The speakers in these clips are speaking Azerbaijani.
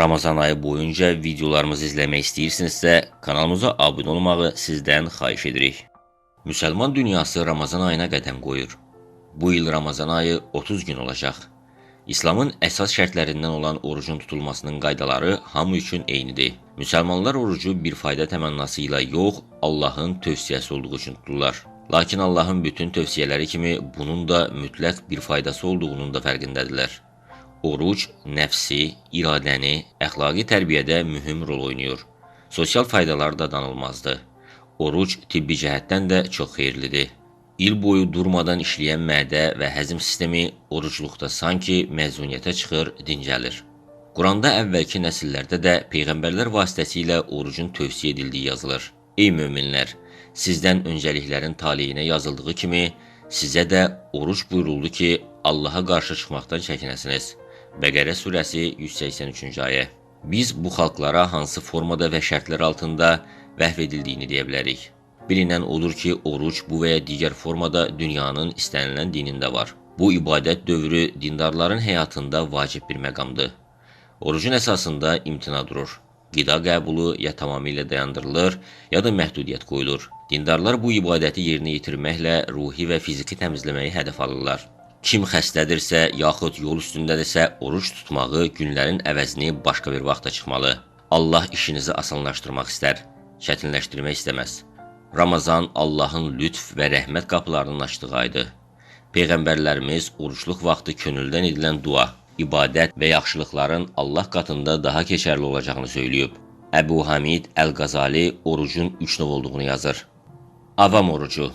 Ramazan ayı boyunca videolarımızı izləmək istəyirsinizsə, kanalımıza abunə olmağı sizdən xahiş edirik. Müsəlman dünyası Ramazan ayına qədəm qoyur. Bu il Ramazan ayı 30 gün olacaq. İslamın əsas şərtlərindən olan orucun tutulmasının qaydaları hamı üçün eynidir. Müsəlmanlar orucu bir fayda təmənnası ilə yox, Allahın tövsiyəsi olduğu üçün tuturlar. Lakin Allahın bütün tövsiyələri kimi bunun da mütləq bir faydası olduğunun da fərqindədirlər. Oruc nəfsi, iradəni, əxlaqi tərbiyədə mühüm rol oynayır. Sosial faydaları da danılmazdır. Oruc tibbi cəhətdən də çox xeyirlidir. İl boyu durmadan işləyən mədə və həzm sistemi orucluqda sanki məzuniyyətə çıxır, dincəlir. Quranda əvvəlki nəsillərdə də peyğəmbərlər vasitəsilə orucun tövsiyə edildiyi yazılır. Ey möminlər, sizdən öncəliklərin taleyinə yazıldığı kimi sizə də oruc buyuruldu ki, Allaha qarşı çıxmaqdan çəkinəsiniz. Bəqərə surəsi 183-cü ayə. Biz bu xalqlara hansı formada və şərtlər altında vəhv edildiyini deyə bilərik. Bilinən odur ki, oruc bu və ya digər formada dünyanın istənilən dinində var. Bu ibadət dövrü dindarların həyatında vacib bir məqamdır. Orucun əsasında imtina durur. Qida qəbulu ya tamamilə dayandırılır, ya da məhdudiyyət qoyulur. Dindarlar bu ibadəti yerinə yetirməklə ruhi və fiziki təmizləməyi hədəf alırlar. Kim xəstədirsə, yaxud yol üstündədirsə, oruc tutmağı günlərin əvəzini başqa bir vaxta çıxmalı. Allah işinizi asanlaşdırmaq istər, çətinləşdirmək istəməz. Ramazan Allahın lütf və rəhmət qapılarının açdığı aydır. Peyğəmbərlərimiz oruçluq vaxtı könüldən edilən dua, ibadət və yaxşılıqların Allah qatında daha keçərli olacağını söyləyib. Əbu Hamid Əl-Qazali orucun üç növ olduğunu yazır. Avam orucu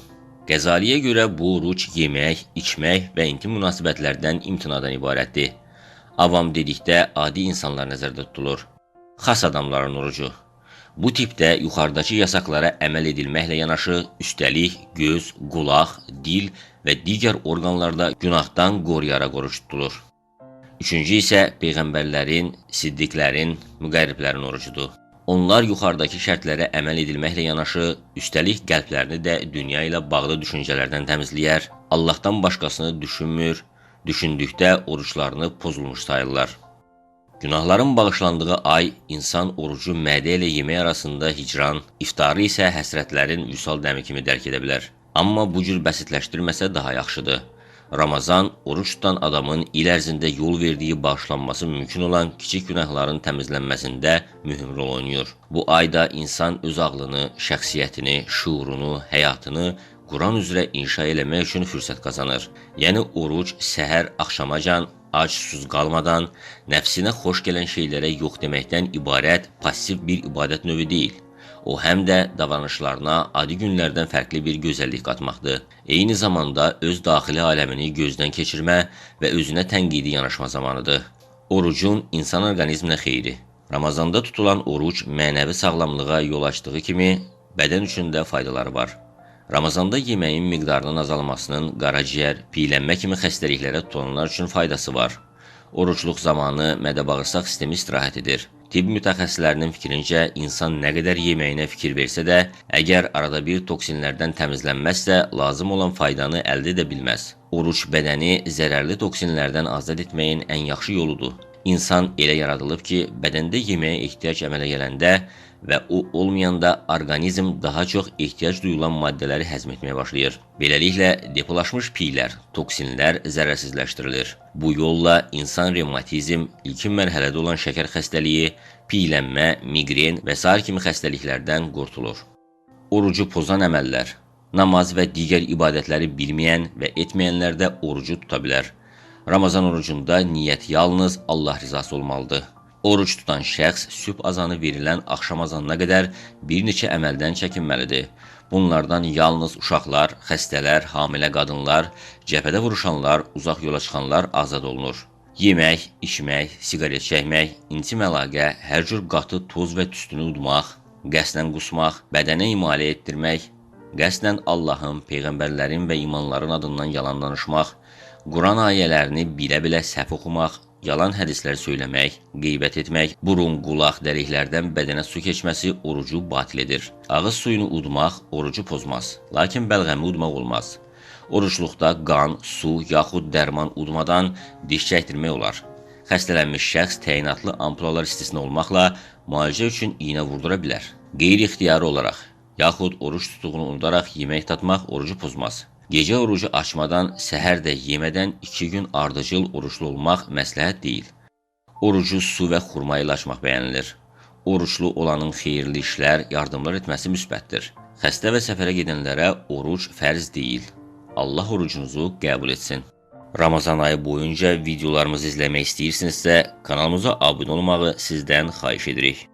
Qəzaliyə görə bu oruc yemək, içmək və intim münasibətlərdən imtinadan ibarətdir. Avam dedikdə adi insanlar nəzərdə tutulur. Xas adamların orucu Bu tipdə yuxarıdakı yasaqlara əməl edilməklə yanaşı, üstəlik göz, qulaq, dil və digər orqanlarda günahdan qoruyaraq oruç tutulur. Üçüncü isə peyğəmbərlərin, siddiqlərin, müqərriblərin orucudur. Onlar yuxarıdakı şərtlərə əməl edilməklə yanaşı, üstəlik qəlblərini də dünya ilə bağlı düşüncələrdən təmizləyər, Allahdan başqasını düşünmür, düşündükdə oruçlarını pozulmuş sayırlar. Günahların bağışlandığı ay insan orucu mədə ilə yemək arasında hicran, iftarı isə həsrətlərin vüsal dəmi kimi dərk edə bilər. Amma bu cür bəsitləşdirməsə daha yaxşıdır. Ramazan oruç tutan adamın il ərzində yol verdiyi bağışlanması mümkün olan kiçik günahların təmizlənməsində mühüm rol oynayır. Bu ayda insan öz ağlını, şəxsiyyətini, şuurunu, həyatını Quran üzrə inşa eləmək üçün fürsət qazanır. Yəni oruc səhər axşamacan ac susuz qalmadan nəfsinə xoş gələn şeylərə yox deməkdən ibarət passiv bir ibadət növü deyil. O həm də davranışlarına adi günlərdən fərqli bir gözəllik qatmaqdır. Eyni zamanda öz daxili aləmini gözdən keçirmə və özünə tənqidi yanaşma zamanıdır. Orucun insan orqanizminə xeyri. Ramazanda tutulan oruc mənəvi sağlamlığa yol açdığı kimi bədən üçün də faydaları var. Ramazanda yeməyin miqdarının azalmasının qaraciyər, piyələnmə kimi xəstəliklərə tutulanlar üçün faydası var. Orucluq zamanı mədə-bağırsaq sistemi istirahət edir. Tibb mütəxəssislərinin fikrincə, insan nə qədər yeməyinə fikir versə də, əgər arada bir toksinlərdən təmizlənməzsə, lazım olan faydanı əldə edə bilməz. Oruc bədəni zərərli toksinlərdən azad etməyin ən yaxşı yoludur. İnsan elə yaradılıb ki, bədəndə yeməyə ehtiyac əmələ gələndə və o olmayanda orqanizm daha çox ehtiyac duyulan maddələri həzm etməyə başlayır. Beləliklə, depolaşmış piylər, toksinlər zərərsizləşdirilir. Bu yolla insan revmatizm, ilkin mərhələdə olan şəkər xəstəliyi, piylənmə, miqren və sair kimi xəstəliklərdən qurtulur. Orucu pozan əməllər Namaz və digər ibadətləri bilməyən və etməyənlər də orucu tuta bilər. Ramazan orucunda niyyət yalnız Allah rizası olmalıdır. Oruc tutan şəxs sübh azanı verilən axşam azanına qədər bir neçə əməldən çəkinməlidir. Bunlardan yalnız uşaqlar, xəstələr, hamilə qadınlar, cəbhədə vuruşanlar, uzaq yola çıxanlar azad olunur. Yemək, içmək, siqaret çəkmək, intim əlaqə, hər cür qatı toz və tüstünü udmaq, qəsdən qusmaq, bədənə imalə etdirmək, qəsdən Allahın, peyğəmbərlərin və imanların adından yalan danışmaq, Quran ayələrini bilə-bilə səhv oxumaq, yalan hədislər söyləmək, qeybət etmək, burun, qulaq, dəliklərdən bədənə su keçməsi orucu batil edir. Ağız suyunu udmaq orucu pozmaz, lakin bəlğəmi udmaq olmaz. Orucluqda qan, su yaxud dərman udmadan diş çəkdirmək olar. Xəstələnmiş şəxs təyinatlı ampulalar istisna olmaqla müalicə üçün iynə vurdura bilər. Qeyri-ixtiyari olaraq yaxud oruç tutduğunu unudaraq yemək tatmaq orucu pozmaz. Gecə orucu açmadan, səhər də yemədən 2 gün ardıcıl oruçlu olmaq məsləhət deyil. Orucu su və xurma ilə açmaq bəyənilir. Oruçlu olanın xeyirli işlər, yardımlar etməsi müsbətdir. Xəstə və səfərə gedənlərə oruc fərz deyil. Allah orucunuzu qəbul etsin. Ramazan ayı boyunca videolarımızı izləmək istəyirsinizsə, kanalımıza abunə olmağı sizdən xahiş edirik.